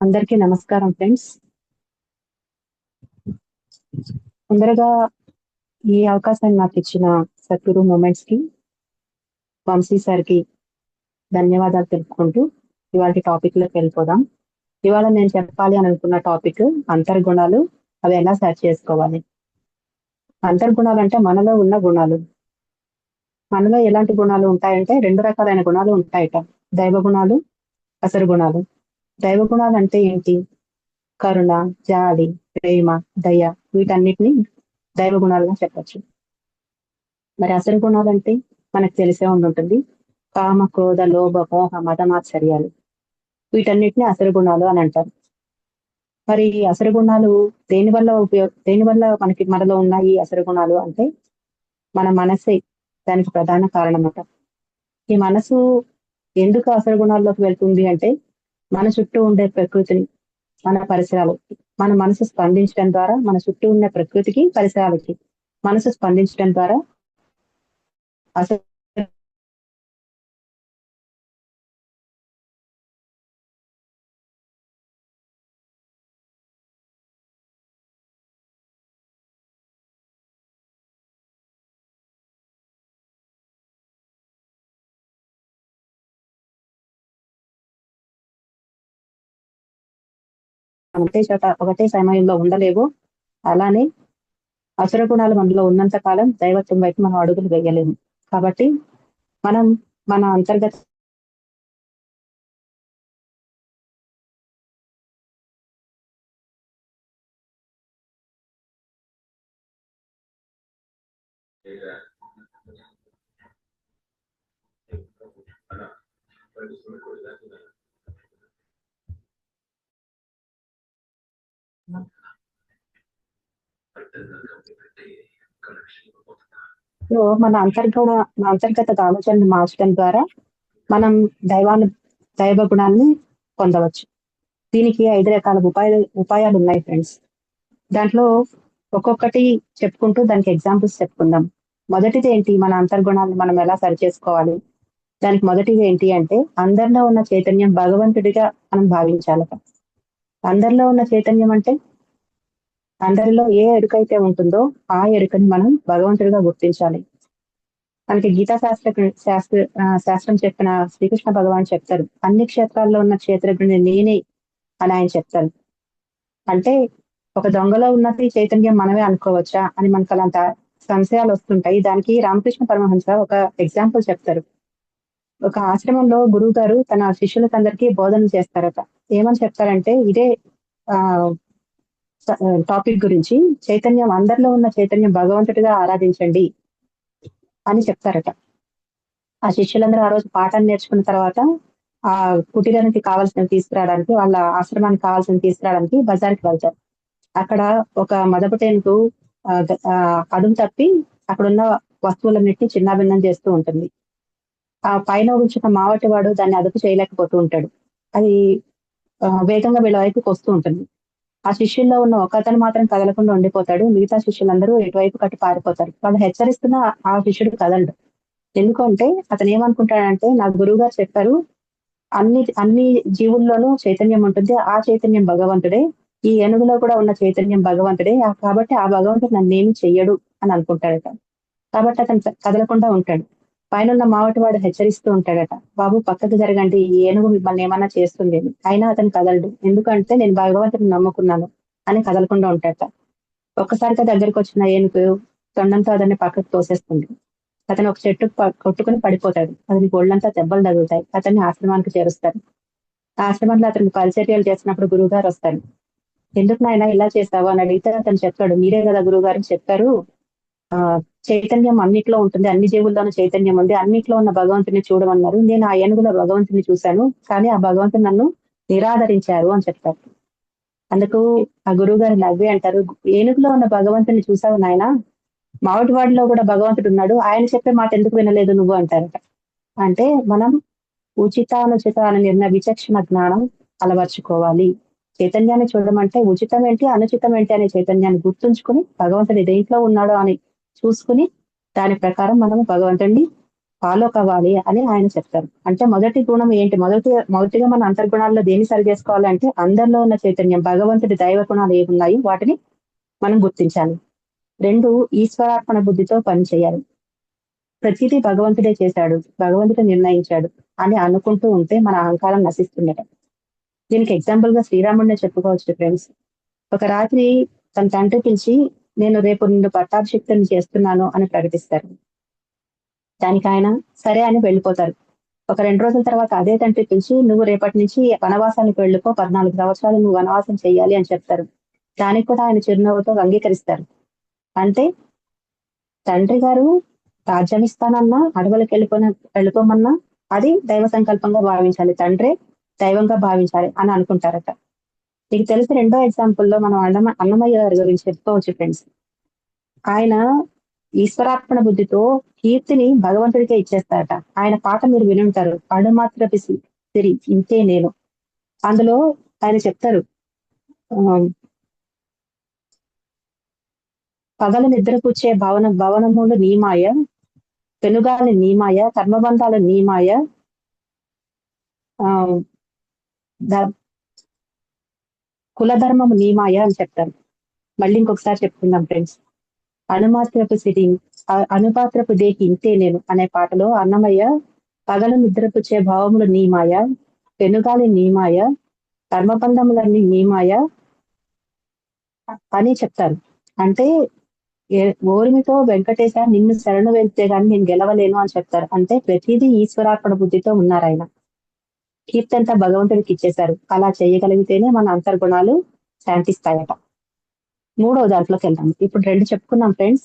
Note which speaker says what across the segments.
Speaker 1: అందరికీ నమస్కారం ఫ్రెండ్స్. తొందరగా ఈ అవకాశాన్ని నాకు ఇచ్చిన సద్గురు మూమెంట్స్కి వంశీ సార్కి ధన్యవాదాలు తెలుపుకుంటూ ఇవాళ టాపిక్లోకి వెళ్ళిపోదాం. ఇవాళ నేను చెప్పాలి అని అనుకున్న టాపిక్ అంతర్గుణాలు అవి ఎలా సెర్చ్ చేసుకోవాలి? అంతర్గుణాలు అంటే మనలో ఉన్న గుణాలు. మనలో ఎలాంటి గుణాలు ఉంటాయంటే రెండు రకాలైన గుణాలు ఉంటాయట. దైవ గుణాలు అసలు గుణాలు. దైవ గుణాలు అంటే ఏంటి? కరుణ జాలి ప్రేమ దయ వీటన్నిటిని దైవ గుణాలుగా చెప్పచ్చు. మరి అసలు గుణాలు అంటే మనకు తెలిసే ఉండుంటుంది. కామ క్రోధ లోభ మోహ మదమాశ్చర్యాలు వీటన్నిటిని అసలు గుణాలు అని అంటారు. మరి ఈ అసలు గుణాలు దేని వల్ల ఉపయోగ దేని వల్ల మనకి మనలో ఉన్నాయి ఈ అసలు గుణాలు అంటే మన మనసే దానికి ప్రధాన కారణం ఈ మనసు ఎందుకు అసలు గుణాల్లోకి వెళ్తుంది అంటే మన చుట్టూ ఉండే ప్రకృతిని మన పరిసరాలు మన మనసు స్పందించడం ద్వారా మన చుట్టూ ఉన్న ప్రకృతికి పరిసరాలకి మనసు స్పందించడం ద్వారా అసలు ఒకటే చోట ఒకటే సమయంలో ఉండలేవు. అలానే అసుర గుణాలు మనలో ఉన్నంత కాలం దైవత్వం వైపు మనం అడుగులు వేయలేము. కాబట్టి మనం మన అంతర్గత సో మన అంతర్గత మన అంతర్గత ఆలోచనను మార్చడం ద్వారా మనం దైవాన్ని దైవ గుణాన్ని పొందవచ్చు. దీనికి ఐదు రకాల ఉపాయాలు ఉపాయాలు ఉన్నాయి ఫ్రెండ్స్. దాంట్లో ఒక్కొక్కటి చెప్పుకుంటూ దానికి ఎగ్జాంపుల్స్ చెప్పుకుందాం. మొదటిది ఏంటి? మన అంతర్గుణాలను మనం ఎలా సరి చేసుకోవాలి దానికి మొదటిది ఏంటి అంటే అందరిలో ఉన్న చైతన్యం భగవంతుడిగా మనం భావించాలి అందరిలో ఉన్న చైతన్యం అంటే అందరిలో ఏ ఎరుకైతే ఉంటుందో ఆ ఎరుకని మనం భగవంతుడిగా గుర్తించాలి. మనకి గీతా శాస్త్ర శాస్త్ర శాస్త్రం చెప్పిన శ్రీకృష్ణ భగవాన్ చెప్తారు అన్ని క్షేత్రాల్లో ఉన్న క్షేత్రజ్ఞుని నేనే అని ఆయన చెప్తారు. అంటే ఒక దొంగలో ఉన్నది చైతన్యం మనమే అనుకోవచ్చా అని మనకు అలాంటి సంశయాలు వస్తుంటాయి. దానికి రామకృష్ణ పరమహంస ఒక ఎగ్జాంపుల్ చెప్తారు. ఒక ఆశ్రమంలో గురువు గారు తన శిష్యులకందరికీ బోధన చేస్తారట. ఏమని చెప్తారంటే ఇదే ఆ టాపిక్ గురించి చైతన్యం అందరిలో ఉన్న చైతన్యం భగవంతుడిగా ఆరాధించండి అని చెప్తారట. ఆ శిష్యులందరూ ఆ రోజు పాఠాన్ని నేర్చుకున్న తర్వాత ఆ కుటీరానికి కావాల్సిన తీసుకురావడానికి వాళ్ళ ఆశ్రమానికి కావాల్సిన తీసుకురావడానికి బజార్కి వెళ్తారు. అక్కడ ఒక మదపుటేనుకు అదుం తప్పి అక్కడున్న వస్తువులన్నిటిని చిన్నాభిన్నం చేస్తూ ఉంటుంది. ఆ పైన ఉంచిన మావటి వాడు దాన్ని అదుపు చేయలేకపోతూ ఉంటాడు. అది వేగంగా వీళ్ళ వైపుకి వస్తూ ఉంటుంది. ఆ శిష్యుల్లో ఉన్న ఒక అతను మాత్రం కదలకుండా ఉండిపోతాడు. మిగతా శిష్యులందరూ ఎటువైపు కట్టి పారిపోతారు. వాళ్ళు హెచ్చరిస్తున్న ఆ శిష్యుడు కదలడు. ఎందుకంటే అతను ఏమనుకుంటాడంటే నా గురువు గారు చెప్పారు అన్ని అన్ని జీవుల్లోనూ చైతన్యం ఉంటుంది. ఆ చైతన్యం భగవంతుడే. ఈ ఏనుగులో కూడా ఉన్న చైతన్యం భగవంతుడే. కాబట్టి ఆ భగవంతుడు నన్ను చెయ్యడు అని అనుకుంటాడట. కాబట్టి అతను కదలకుండా ఉంటాడు. పైన ఉన్న మావటి వాడు హెచ్చరిస్తూ ఉంటాడట బాబు పక్కకు జరగండి ఈ ఏనుగు మిమ్మల్ని ఏమన్నా చేస్తుంది అయినా అతను కదలడు. ఎందుకంటే నేను భగవంతుని నమ్ముకున్నాను అని కదలకుండా ఉంటాడట. ఒక్కసారిగా దగ్గరికి వచ్చిన ఏనుగు తొండంతో అతన్ని పక్కకు తోసేస్తుంది. అతను ఒక చెట్టు కొట్టుకుని పడిపోతాడు. అతని గోళ్ళంతా దెబ్బలు తగులుతాయి. అతన్ని ఆశ్రమానికి చేరుస్తారు. ఆశ్రమంలో అతను పరిచర్యలు చేసినప్పుడు గురువు గారు వస్తారు. ఎందుకు నాయన ఇలా చేస్తావు అని అడిగితే అతను చెప్తాడు మీరే కదా గురువు గారు చెప్పారు. చైతన్యం అన్నిట్లో ఉంటుంది. అన్ని జీవుల్లోనూ చైతన్యం ఉంది. అన్నిట్లో ఉన్న భగవంతుని చూడమన్నారు. నేను ఆ ఏనుగులో భగవంతుని చూశాను. కానీ ఆ భగవంతుని నన్ను నిరాదరించారు అని చెప్తారు అందుకు ఆ గురువు గారు నవ్వి అంటారు ఏనుగులో ఉన్న భగవంతుని చూసావు నాయన? మావటివాడిలో కూడా భగవంతుడు ఉన్నాడు. ఆయన చెప్పే మాట ఎందుకు వినలేదు నువ్వు? అంటారట. అంటే మనం ఉచితానుచిత అని నిర్ణయ విచక్షణ జ్ఞానం అలవర్చుకోవాలి. చైతన్యాన్ని చూడమంటే ఉచితం ఏంటి అనుచితం ఏంటి అనే చైతన్యాన్ని గుర్తుంచుకుని భగవంతుడు దేంట్లో ఉన్నాడో అని చూసుకుని దాని ప్రకారం మనం భగవంతుడిని ఫాలో కావాలి అని ఆయన చెప్తారు. అంటే మొదటి గుణం ఏంటి? మొదటి మొదటిగా మన అంతర్గుణాల్లో దేన్ని సరి చేసుకోవాలంటే అందరిలో ఉన్న చైతన్యం భగవంతుడి దైవ గుణాలు ఏమున్నాయి వాటిని మనం గుర్తించాలి. రెండు ఈశ్వరార్పణ బుద్ధితో పనిచేయాలి ప్రతిదీ భగవంతుడే చేశాడు భగవంతుడు నిర్ణయించాడు అని అనుకుంటూ ఉంటే మన అహంకారం నశిస్తుండట దీనికి ఎగ్జాంపుల్గా శ్రీరాముడినే చెప్పుకోవచ్చు ఫ్రెండ్స్ ఒక రాత్రి తన తండ్రి పిలిచి నేను రేపు నిన్ను పట్టాభిషిక్తుని చేస్తున్నాను అని ప్రకటిస్తారు. దానికి ఆయన సరే అని వెళ్ళిపోతారు. ఒక రెండు రోజుల తర్వాత అదే తండ్రి పిలిచి నువ్వు రేపటి నుంచి వనవాసానికి వెళ్ళిపో పద్నాలుగు సంవత్సరాలు నువ్వు వనవాసం చేయాలి అని చెప్తారు. దానికి కూడా ఆయన చిరునవ్వుతో అంగీకరిస్తారు. అంటే తండ్రి గారు రాజ్యమిస్తానన్నా అడవులకు వెళ్ళిపోయిన వెళ్ళిపోమన్నా అది దైవ సంకల్పంగా భావించాలి. తండ్రే దైవంగా భావించాలి అని అనుకుంటారట. మీకు తెలిసి రెండో ఎగ్జాంపుల్లో మనం అన్నమ అన్నమయ్య గారి గురించి చెప్పుకోవచ్చు ఫ్రెండ్స్ ఆయన ఈశ్వరార్పణ బుద్ధితో కీర్తిని భగవంతుడికే ఇచ్చేస్తారట. ఆయన పాట మీరు వినుంటారు అడుమాత్రపి సిరి ఇంతే నేను. అందులో ఆయన చెప్తారు. పగలు నిద్రపుచ్చే భవన భవనములు నీమాయ పెనుగాలి నీమాయ కర్మబంధాలు నీమాయ ఆ కులధర్మము నీమాయ అని చెప్తారు. మళ్ళీ ఇంకొకసారి చెప్తున్నాం ఫ్రెండ్స్. అనుమాత్రపు సిరి అనుపాత్రపు దేహి ఇంతే నేను అనే పాటలో అన్నమయ్య పగలు నిద్రపుచ్చే భావములు నీమాయ పెనుగాలి నీమాయ కర్మబంధములన్నీ నీమాయ అని చెప్తారు. అంటే ఓరిమితో వెంకటేశ నిన్ను శరణు వెళ్తే గాని నేను గెలవలేను అని చెప్తారు. అంటే ప్రతిదీ ఈశ్వరార్పణ బుద్ధితో ఉన్నారు ఆయన. కీర్తంతా భగవంతుడికి ఇచ్చేశారు. అలా చేయగలిగితేనే మన అంతర్గుణాలు శాంతిస్తాయట. మూడో దాంట్లోకి వెళ్దాం ఇప్పుడు రెండు చెప్పుకున్నాం ఫ్రెండ్స్.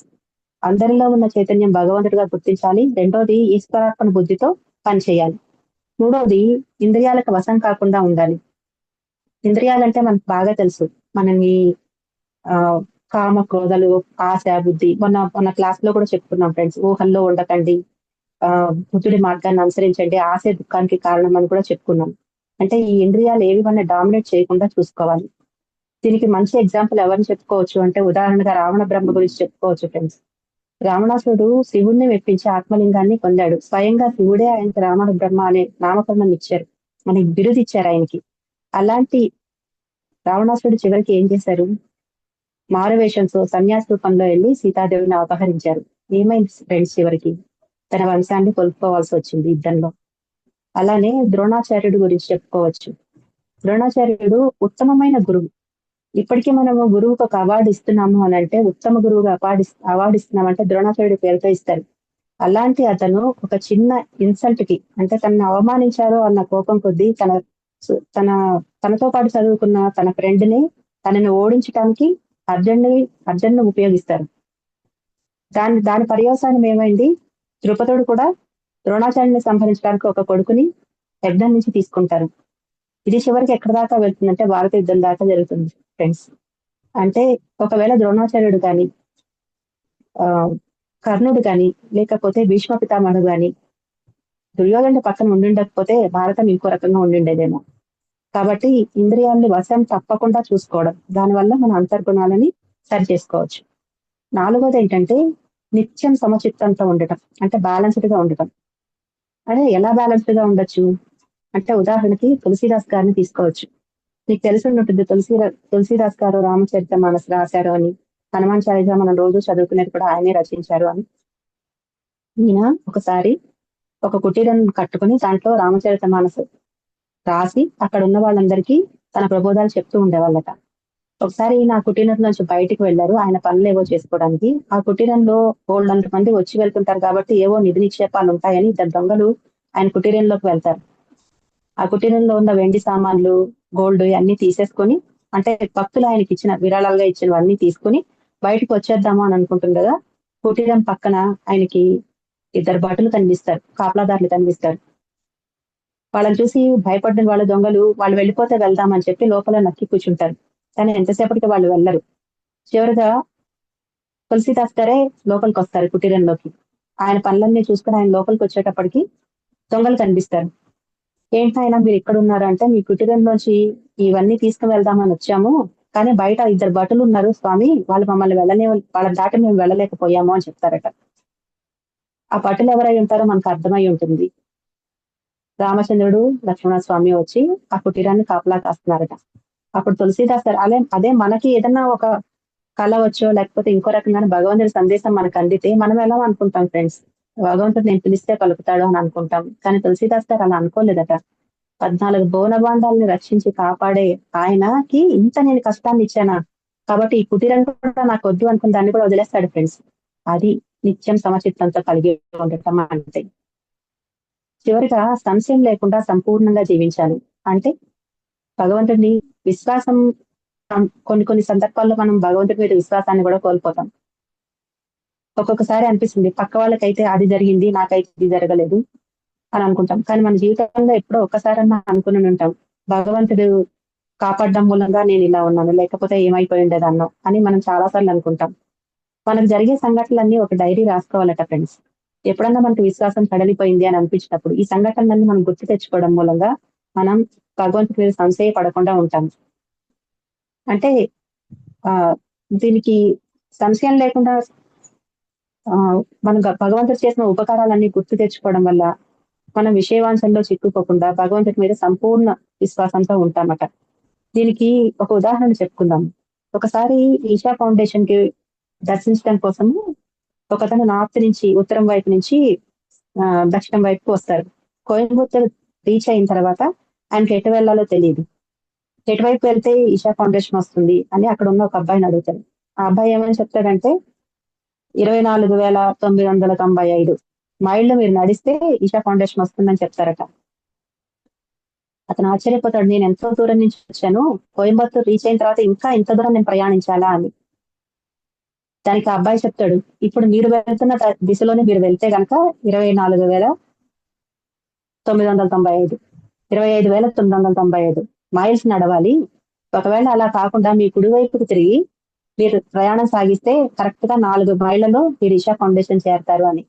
Speaker 1: అందరిలో ఉన్న చైతన్యం భగవంతుడిగా గుర్తించాలి. రెండోది ఈశ్వరార్పణ బుద్ధితో పనిచేయాలి. మూడోది ఇంద్రియాలకు వశం కాకుండా ఉండాలి. ఇంద్రియాలంటే మనకు బాగా తెలుసు. మనని ఆ కామ క్రోధలు ఆశ బుద్ధి మొన్న మొన్న క్లాస్లో కూడా చెప్పుకున్నాం ఫ్రెండ్స్. ఊహల్లో ఉండకండి. బుద్ధుడి మార్గాన్ని అనుసరించండి. ఆశ దుఃఖానికి కారణం అని కూడా చెప్పుకున్నాం. అంటే ఈ ఇంద్రియాలు ఏవి మన డామినేట్ చేయకుండా చూసుకోవాలి. దీనికి మంచి ఎగ్జాంపుల్ ఎవరిని చెప్పుకోవచ్చు అంటే ఉదాహరణగా రావణ బ్రహ్మ గురించి చెప్పుకోవచ్చు ఫ్రెండ్స్. రావణాసుడు శివుణ్ణి మెప్పించి ఆత్మలింగాన్ని పొందాడు. స్వయంగా శివుడే ఆయనకి రావణ బ్రహ్మ అనే నామకరణం ఇచ్చారు. మనకి బిరుదు ఇచ్చారు ఆయనకి. అలాంటి రావణాసుడు చివరికి ఏం చేశారు? మారువేషంతో సన్యాస రూపంలో వెళ్ళి సీతాదేవిని అపహరించారు. ఏమైంది ఫ్రెండ్స్ చివరికి? తన వంశాన్ని కోల్పోవాల్సి వచ్చింది యుద్ధంలో. అలానే ద్రోణాచార్యుడు గురించి చెప్పుకోవచ్చు. ద్రోణాచార్యుడు ఉత్తమమైన గురువు. ఇప్పటికీ మనము గురువుకు ఒక అవార్డు ఇస్తున్నాము అని అంటే ఉత్తమ గురువుగా అవార్డు అవార్డు ఇస్తున్నామంటే ద్రోణాచార్యుడు పేరుతో ఇస్తారు. అలాంటి అతను ఒక చిన్న ఇన్సల్ట్కి అంటే తనను అవమానించారు అన్న కోపం కొద్దీ తన తన తనతో పాటు చదువుకున్న తన ఫ్రెండ్ని తనని ఓడించడానికి అర్జున్ని అర్జున్ను ఉపయోగిస్తారు. దాని దాని పర్యవసానం ఏమైంది? ద్రుపదుడు కూడా ద్రోణాచార్యుని సంహరించడానికి ఒక కొడుకుని యజ్ఞం నుంచి తీసుకుంటారు. ఇది చివరికి ఎక్కడ దాకా వెళ్తుందంటే భారత యుద్ధం దాకా జరుగుతుంది ఫ్రెండ్స్. అంటే ఒకవేళ ద్రోణాచార్యుడు కానీ ఆ కర్ణుడు కానీ లేకపోతే భీష్మ పితామహుడు కానీ దుర్యోధన పక్కన ఉండిండకపోతే భారతం ఇంకో రకంగా ఉండిండేదేమో. కాబట్టి ఇంద్రియాలని వశం తప్పకుండా చూసుకోవడం దానివల్ల మన అంతర్గుణాలని సరి చేసుకోవచ్చు నాలుగోది ఏంటంటే నిత్యం సమచిత్తంతో ఉండటం అంటే బ్యాలెన్స్డ్గా ఉండటం. అదే ఎలా బ్యాలెన్స్డ్గా ఉండొచ్చు? అంటే ఉదాహరణకి తులసిదాస్ గారిని తీసుకోవచ్చు. నీకు తెలిసి ఉంటుంది తులసి తులసిదాస్ గారు రామచరిత మనసు రాశారు అని హనుమాన్ చాలీసా మనం రోజు చదువుకునేది కూడా ఆయనే రచించారు అని. ఈయన ఒకసారి ఒక కుటీరం కట్టుకుని దాంట్లో రామచరిత మానసు రాసి అక్కడ ఉన్న వాళ్ళందరికీ తన ప్రబోధాలు చెప్తూ ఉండేవాళ్ళట. ఒకసారి నా కుటీరం నుంచి బయటకు వెళ్ళారు. ఆయన పనులు ఏవో చేసుకోవడానికి. ఆ కుటీరంలో గోల్డ్ మంది వచ్చి వెళ్తుంటారు కాబట్టి ఏవో నిధి నిక్షేపాలు ఉంటాయని ఇద్దరు దొంగలు ఆయన కుటీరంలోకి వెళ్తారు. ఆ కుటీరంలో ఉన్న వెండి సామాన్లు గోల్డ్ అన్ని తీసేసుకొని అంటే భక్తులు ఆయనకి ఇచ్చిన విరాళాలుగా ఇచ్చినవన్నీ తీసుకుని బయటకు వచ్చేద్దాము అని అనుకుంటుండగా కుటీరం పక్కన ఆయనకి ఇద్దరు బట్టలు కనిపిస్తారు కాపలాదారులు కనిపిస్తారు. వాళ్ళని చూసి భయపడిన వాళ్ళ దొంగలు వాళ్ళు వెళ్ళిపోతే వెళ్దామని చెప్పి లోపల నక్కి కూర్చుంటారు. కానీ ఎంతసేపటికి వాళ్ళు వెళ్ళరు. చివరిగా తులసిదాస్ గారే లోపలికి వస్తారు కుటీరంలోకి. ఆయన పనులన్నీ చూసుకుని ఆయన లోపలికి వచ్చేటప్పటికి దొంగలు కనిపిస్తారు. ఏంటైనా మీరు ఇక్కడ ఉన్నారు అంటే మీ కుటీరంలోంచి ఇవన్నీ తీసుకుని వెళ్దామని వచ్చాము కానీ బయట ఇద్దరు భటులు ఉన్నారు స్వామి వాళ్ళు మమ్మల్ని వెళ్ళనే వాళ్ళ దాటి మేము వెళ్ళలేకపోయాము అని చెప్తారట. ఆ భటులు ఎవరై ఉంటారో మనకు అర్థమై ఉంటుంది. రామచంద్రుడు లక్ష్మణ స్వామి వచ్చి ఆ కుటీరాన్ని కాపలా కాస్తున్నారట. అప్పుడు తులసీదాస్ గారు అదే అదే మనకి ఏదన్నా ఒక కళ వచ్చో లేకపోతే ఇంకో రకంగా భగవంతుడి సందేశం మనకు అందితే మనం ఎలా అనుకుంటాం ఫ్రెండ్స్? భగవంతుడు నేను పిలిస్తే పలుకుతాడు అని అనుకుంటాం. కానీ తులసీదాస్ గారు అలా అనుకోలేదట. పద్నాలుగు బోనబాండాలని రక్షించి కాపాడే ఆయనకి ఇంత నేను కష్టాన్ని ఇచ్చానా? కాబట్టి ఈ కుటీరం కూడా నాకు వద్దు అనుకుని దాన్ని కూడా వదిలేస్తాడు ఫ్రెండ్స్. అది నిత్యం సమచిత్తంతో కలిగి ఉండటం అంటే చివరిగా సంశయం లేకుండా సంపూర్ణంగా జీవించాలి. అంటే భగవంతుడిని విశ్వాసం కొన్ని కొన్ని సందర్భాల్లో మనం భగవంతుడి మీద విశ్వాసాన్ని కూడా కోల్పోతాం. ఒక్కొక్కసారి అనిపిస్తుంది పక్క వాళ్ళకైతే అది జరిగింది నాకైతే ఇది జరగలేదు అని అనుకుంటాం. కానీ మన జీవితంలో ఎప్పుడో ఒక్కసారన్నా అనుకుని ఉంటాం భగవంతుడు కాపాడడం మూలంగా నేను ఇలా ఉన్నాను లేకపోతే ఏమైపోయి అని మనం చాలా సార్లు అనుకుంటాం. మనకు జరిగే సంఘటనలన్నీ ఒక డైరీ రాసుకోవాలట ఫ్రెండ్స్. ఎప్పుడన్నా మనకు విశ్వాసం కడలిపోయింది అని అనిపించినప్పుడు ఈ సంఘటనలన్నీ మనం గుర్తు తెచ్చుకోవడం మూలంగా మనం భగవంతుడి మీద సంశయ పడకుండా ఉంటాం అంటే ఆ దీనికి సంశయం లేకుండా మనం భగవంతుడు చేసిన ఉపకారాలన్నీ గుర్తు తెచ్చుకోవడం వల్ల మనం విషయవాంశంలో చిక్కుకోకుండా భగవంతుడి మీద సంపూర్ణ విశ్వాసంతో ఉంటామట. దీనికి ఒక ఉదాహరణ చెప్పుకుందాం. ఒకసారి ఈషా ఫౌండేషన్కి దర్శించడం కోసము ఒకతను నార్త్ నుంచి ఉత్తరం వైపు నుంచి దక్షిణం వైపుకు వస్తారు. కోయంబత్తూరు రీచ్ అయిన తర్వాత ఆయనకి ఎటు వెళ్ళాలో తెలియదు ఎటువైపు వెళ్తే ఈషా ఫౌండేషన్ వస్తుంది అని అక్కడ ఉన్న ఒక అబ్బాయిని అడుగుతాడు. ఆ అబ్బాయి ఏమని చెప్తాడంటే ఇరవై నాలుగు వేల తొమ్మిది వందల తొంభై ఐదు మైళ్ళు మీరు నడిస్తే ఈషా ఫౌండేషన్ వస్తుందని చెప్తారట. అతను ఆశ్చర్యపోతాడు నేను ఎంతో దూరం నుంచి వచ్చాను కోయంబత్తూరు రీచ్ అయిన తర్వాత ఇంకా ఇంత దూరం నేను ప్రయాణించాలా అని. దానికి ఆ అబ్బాయి చెప్తాడు ఇప్పుడు మీరు వెళ్తున్న దిశలోనే మీరు వెళ్తే కనుక ఇరవై నాలుగు వేల తొమ్మిది వందల తొంభై ఐదు ఇరవై ఐదు వేల తొమ్మిది వందల తొంభై ఐదు. మైల్స్ నడవాలి. ఒకవేళ అలా కాకుండా మీ కుడివైపుకు తిరిగి మీరు ప్రయాణం సాగిస్తే కరెక్ట్గా నాలుగు మైళ్ళలో మీరు ఇషా ఫౌండేషన్ చేరతారు అని.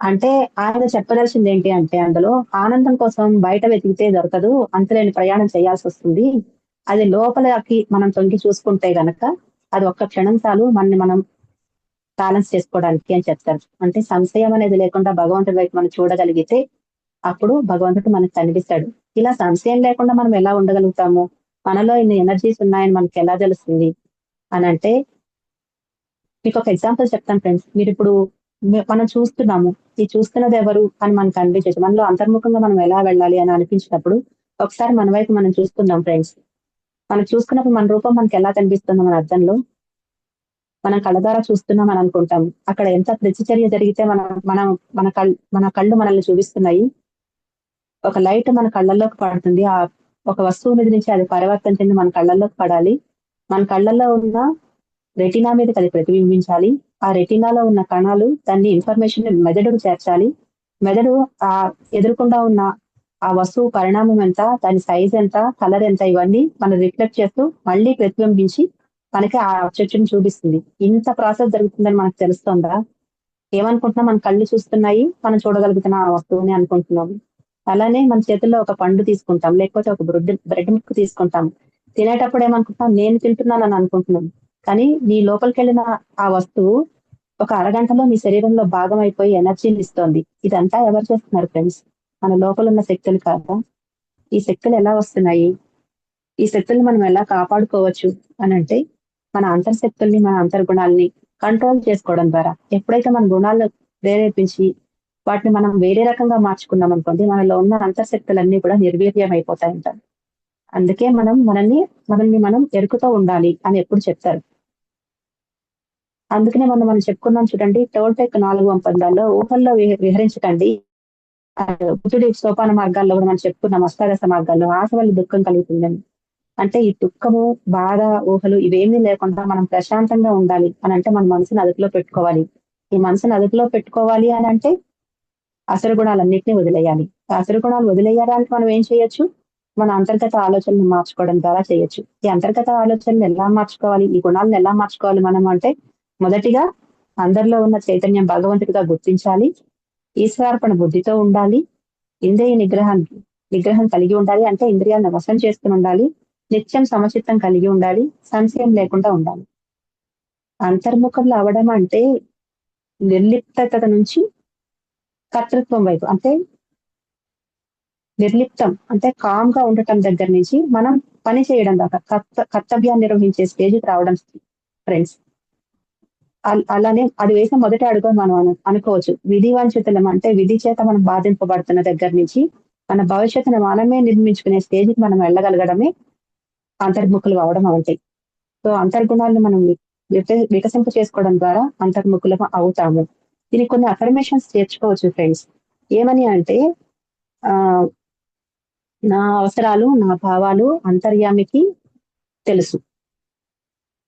Speaker 1: అంటే ఆయన చెప్పదలిసింది ఏంటి అంటే అందులో ఆనందం కోసం బయట వెతికితే దొరకదు అంతలేని ప్రయాణం చేయాల్సి వస్తుంది. అది లోపలకి మనం తొంగి చూసుకుంటే గనక అది ఒక్క క్షణం చాలు మనని మనం బ్యాలెన్స్ చేసుకోవడానికి అని చెప్తారు. అంటే సంశయం అనేది లేకుండా భగవంతుడి వైపు మనం చూడగలిగితే అప్పుడు భగవంతుడు మనకు కనిపిస్తాడు. ఇలా సంశయం లేకుండా మనం ఎలా ఉండగలుగుతాము? మనలో ఇన్ని ఎనర్జీస్ ఉన్నాయని మనకి ఎలా తెలుస్తుంది? అని అంటే మీకు ఒక ఎగ్జాంపుల్ చెప్తాను ఫ్రెండ్స్ మీరు ఇప్పుడు మనం చూస్తున్నాము. ఈ చూస్తున్నది ఎవరు అని మనకు అనిపించచ్చు మనలో అంతర్ముఖంగా మనం ఎలా వెళ్ళాలి అని అనిపించినప్పుడు ఒకసారి మన వైపు మనం చూసుకుందాం ఫ్రెండ్స్ మనం చూసుకున్నప్పుడు మన రూపం మనకి ఎలా కనిపిస్తుందో మన అర్థంలో మనం కళ్ళ ద్వారా చూస్తున్నాం అని అనుకుంటాం అక్కడ ఎంత ప్రతిచర్య జరిగితే మనం మనం మన కళ్ళు మన కళ్ళు మనల్ని చూపిస్తున్నాయి. ఒక లైట్ మన కళ్ళల్లోకి పడుతుంది. ఆ ఒక వస్తువు మీద నుంచి అది పరివర్తన చెంది మన కళ్ళల్లోకి పడాలి. మన కళ్ళల్లో ఉన్న రెటినా మీద అది ప్రతిబింబించాలి. ఆ రెటీనాలో ఉన్న కణాలు దాన్ని ఇన్ఫర్మేషన్ మెదడుకు చేర్చాలి. మెదడు ఆ ఎదురుకుండా ఉన్న ఆ వస్తువు పరిణామం ఎంత దాని సైజ్ ఎంత కలర్ ఎంత ఇవన్నీ మనం రిఫ్లెక్ట్ చేస్తూ మళ్ళీ ప్రతిబింబించి మనకి ఆ ఆబ్జెక్ట్ చూపిస్తుంది. ఇంత ప్రాసెస్ జరుగుతుందని మనకు తెలుస్తుందా? ఏమనుకుంటున్నాం? మన కళ్ళు చూస్తున్నాయి. మనం చూడగలుగుతున్న ఆ వస్తువుని అనుకుంటున్నాం అలానే మన చేతుల్లో ఒక పండు తీసుకుంటాం. లేకపోతే ఒక బ్రెడ్ బ్రెడ్ ముక్కు తీసుకుంటాం. తినేటప్పుడు ఏమనుకుంటాం? నేను తింటున్నాను అని అనుకుంటున్నాం. కానీ నీ లోపలికి వెళ్ళిన ఆ వస్తువు ఒక అరగంటలో నీ శరీరంలో భాగం అయిపోయి ఎనర్జీని ఇస్తోంది. ఇదంతా ఎవరు చేస్తున్నారు ఫ్రెండ్స్ మన లోపల ఉన్న శక్తులు కాదా? ఈ శక్తులు ఎలా వస్తున్నాయి? ఈ శక్తులు మనం ఎలా కాపాడుకోవచ్చు అని అంటే మన అంతర్శక్తుల్ని మన అంతర్గుణాలని కంట్రోల్ చేసుకోవడం ద్వారా. ఎప్పుడైతే మన గుణాలు ప్రేరేపించి వాటిని మనం వేరే రకంగా మార్చుకున్నాం అనుకోండి మనలో ఉన్న అంతర్శక్తులన్నీ కూడా నిర్వీర్యం అయిపోతాయంట అందుకే మనం మనల్ని మనల్ని మనం ఎరుకుతూ ఉండాలి అని ఎప్పుడు చెప్తారు. అందుకనే మనం మనం చెప్పుకున్నాం చూడండి టోల్ టెక్ నాలుగు ఒప్పందాల్లో ఊహల్లో విహరించకండి. బుద్ధుడి సోపాన మార్గాల్లో కూడా మనం చెప్పుకున్నాం అష్టాదశ మార్గాల్లో ఆశ వల్ల దుఃఖం కలుగుతుందని. అంటే ఈ దుఃఖము బాధ ఊహలు ఇవేమీ లేకుండా మనం ప్రశాంతంగా ఉండాలి అని అంటే మన మనసుని అదుపులో పెట్టుకోవాలి. ఈ మనసుని అదుపులో పెట్టుకోవాలి అని అంటే అసలుగుణాలన్నింటినీ వదిలేయాలి. అసలుగుణాలు వదిలేయడానికి మనం ఏం చేయొచ్చు? మన అంతర్గత ఆలోచనలు మార్చుకోవడం ద్వారా చేయొచ్చు. ఈ అంతర్గత ఆలోచనలు ఎలా మార్చుకోవాలి? ఈ గుణాలను ఎలా మార్చుకోవాలి మనం అంటే మొదటిగా అందరిలో ఉన్న చైతన్యం భగవంతుడిగా గుర్తించాలి. ఈశ్వరార్పణ బుద్ధితో ఉండాలి. ఇంద్రియ నిగ్రహం నిగ్రహం కలిగి ఉండాలి. అంటే ఇంద్రియాలను వశం చేసుకుని ఉండాలి. నిత్యం సమచిత్తం కలిగి ఉండాలి. సంశయం లేకుండా ఉండాలి. అంతర్ముఖంలో అవడం అంటే నిర్లిప్తత నుంచి కర్తృత్వం వైపు. అంటే నిర్లిప్తం అంటే కామ్గా ఉండటం దగ్గర నుంచి మనం పని చేయడం దాకా కర్త కర్తవ్యాన్ని నిర్వహించే స్టేజ్కి రావడం ఫ్రెండ్స్ అలానే అది వేసిన మొదటి అడుగు మనం అనుకోవచ్చు. విధి వంచితులం అంటే విధి చేత మనం బాధింపబడుతున్న దగ్గర నుంచి మన భవిష్యత్తును మనమే నిర్మించుకునే స్టేజ్కి మనం వెళ్ళగలగడమే అంతర్ముఖులు అవడం అవుతాయి సో అంతర్గుణాలను మనం వికసింప చేసుకోవడం ద్వారా అంతర్ముఖులం అవుతాము. దీనికి కొన్ని అఫర్మేషన్స్ చేర్చుకోవచ్చు ఫ్రెండ్స్ ఏమని అంటే ఆ నా అవసరాలు నా భావాలు అంతర్యామికి తెలుసు.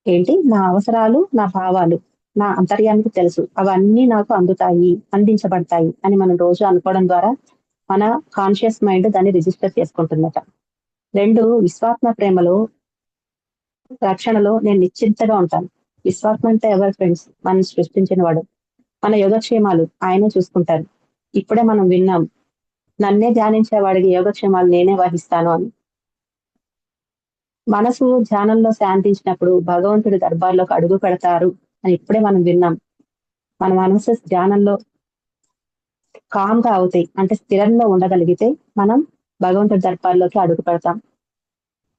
Speaker 1: ఏంటి? నా అవసరాలు నా భావాలు నా అంతర్యానికి తెలుసు. అవన్నీ నాకు అందుతాయి అందించబడతాయి అని మనం రోజు అనుకోవడం ద్వారా మన కాన్షియస్ మైండ్ దాన్ని రిజిస్టర్ చేసుకుంటుందట. రెండు విశ్వాత్మ ప్రేమలో రక్షణలో నేను నిశ్చింతగా ఉంటాను. విశ్వాత్మ అంటే ఎవరు ఫ్రెండ్స్ మనం సృష్టించిన వాడు మన యోగక్షేమాలు ఆయనే చూసుకుంటారు ఇప్పుడే మనం విన్నాం నన్నే ధ్యానించే వాడికి యోగక్షేమాలు నేనే వహిస్తాను అని. మనసు ధ్యానంలో శాంతించినప్పుడు భగవంతుడి దర్బార్లోకి అడుగు పెడతారు అని ఇప్పుడే మనం విన్నాం. మన మనసు ధ్యానంలో కామ్గా అవుతాయి అంటే స్థిరంలో ఉండగలిగితే మనం భగవంతుడి దర్బార్లోకి అడుగు పెడతాం.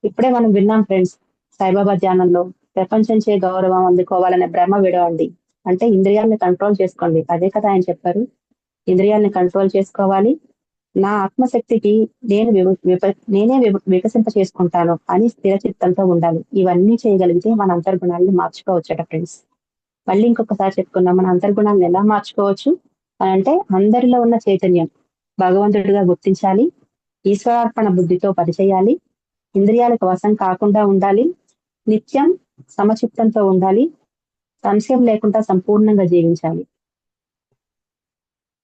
Speaker 1: ఇప్పుడే మనం విన్నాం ఫ్రెండ్స్ సాయిబాబా ధ్యానంలో ప్రపంచం చే గౌరవం అందుకోవాలనే భ్రమ విడవండి. అంటే ఇంద్రియాలను కంట్రోల్ చేసుకోండి. అదే కదా ఆయన చెప్పారు. ఇంద్రియాలను కంట్రోల్ చేసుకోవాలి. నా ఆత్మశక్తికి నేను నేనే వికసింప చేసుకుంటాను అని స్థిర చిత్తంతో ఉండాలి. ఇవన్నీ చేయగలిగితే మన అంతర్గుణాలను మార్చుకోవచ్చట ఫ్రెండ్స్. మళ్ళీ ఇంకొకసారి చెప్పుకున్నాం మన అంతర్గుణాలను ఎలా మార్చుకోవచ్చు అంటే అందరిలో ఉన్న చైతన్యం భగవంతుడిగా గుర్తించాలి. ఈశ్వరార్పణ బుద్ధితో పరిచేయాలి ఇంద్రియాలకు వశం కాకుండా ఉండాలి. నిత్యం సమచిత్తంతో ఉండాలి. సంశయం లేకుండా సంపూర్ణంగా జీవించాలి.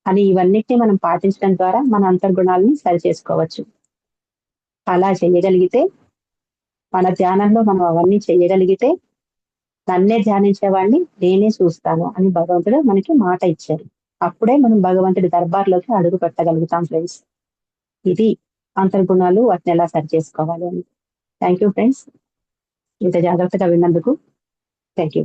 Speaker 1: అని ఇవన్నిటిని మనం పాటించడం ద్వారా మన అంతర్గుణాలని సరి చేసుకోవచ్చు అలా చేయగలిగితే మన ధ్యానంలో మనం అవన్నీ చేయగలిగితే నన్నే ధ్యానించేవాడిని నేనే చూస్తాను అని భగవంతుడు మనకి మాట ఇచ్చారు అప్పుడే మనం భగవంతుడి దర్బార్లోకి అడుగు పెట్టగలుగుతాం ఫ్రెండ్స్. ఇది అంతర్గుణాలు వాటిని ఎలా సరి చేసుకోవాలి అని. Thank you friends. ఇంత జాగ్రత్తగా విన్నందుకు థ్యాంక్ యూ